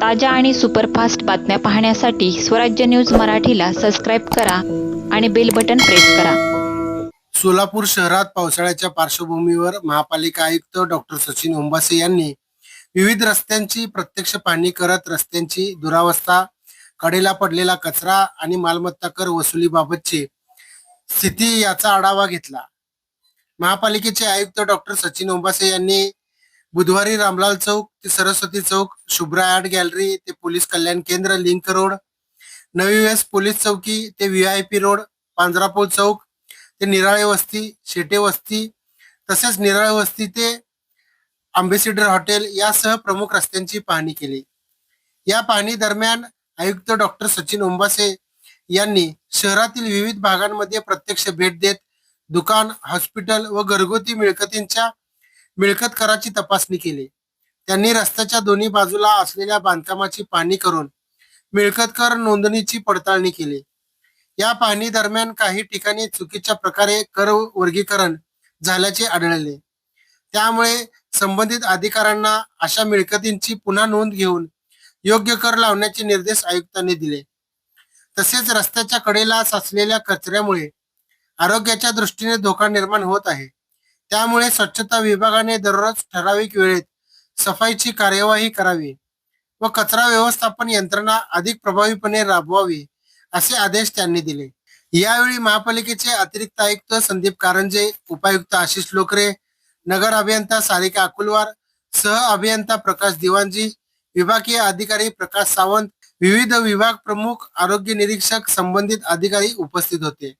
ताज्या आणि सुपरफास्ट बातम्या पाहण्यासाठी स्वराज्य न्यूज मराठीला सबस्क्राईब करा आणि बेल बटन प्रेस करा. सोलापूर शहरात पावसाळ्याच्या पार्श्वभूमीवर महापालिका आयुक्त डॉक्टर सचिन ओंबासे यांनी विविध रस्त्यांची प्रत्यक्ष पाहणी करत रस्त्यांची दुरावस्था कडेला पडलेला कचरा आणि मालमत्ता कर वसुलीबाबतची स्थिती याचा आढावा घेतला. महापालिकेचे आयुक्त डॉक्टर सचिन ओंबासे यांनी बुधवारी रामलाल चौक ते सरस्वती चौक शुभ्रा आर्ट गॅलरी ते पोलीस कल्याण केंद्र लिंक रोड. नवी वेस पोलीस चौकी ते V I P road Panjarapur चौक ते निराळे वस्ती शेटे वस्ती तसेच निराळे वस्ती ते आंबेसिडर हॉटेल यासह प्रमुख रस्त्यांची पाहणी केली. या पाहणी दरम्यान आयुक्त डॉक्टर सचिन ओंबासे यांनी शहरातील विविध भागांमध्ये प्रत्यक्ष भेट देत दुकान हॉस्पिटल व घरगुती मिळकतींच्या मिळकत कराची तपासणी केली. त्यांनी रस्त्याच्या दोन्ही बाजूला असलेल्या बांधकामाची पाहणी करून मिळकत कर नोंदणीची पडताळणी केली. या पाहणी दरम्यान काही ठिकाणी चुकीच्या प्रकारे कर वर्गीकरण झाल्याचे आढळले. त्यामुळे संबंधित अधिकाऱ्यांना अशा मिळकतींची पुन्हा नोंद घेऊन योग्य कर लावण्याचे निर्देश आयुक्तांनी दिले. तसेच रस्त्याच्या कडेला साचलेल्या कचऱ्यामुळे आरोग्याच्या दृष्टीने धोका निर्माण होत आहे. त्यामुळे स्वच्छता विभागाने दररोज ठराविक वेळेत सफाईची कार्यवाही करावी व कचरा व्यवस्थापन यंत्रणा अधिक प्रभावीपणे राबवावी असे आदेश त्यांनी दिले. यावेळी महापालिकेचे अतिरिक्त आयुक्त संदीप कारंजे उपायुक्त आशिष लोकरे नगर अभियंता सारिका अकुलवार सह अभियंता प्रकाश दिवानजी विभागीय अधिकारी प्रकाश सावंत विविध विभाग प्रमुख आरोग्य निरीक्षक संबंधित अधिकारी उपस्थित होते.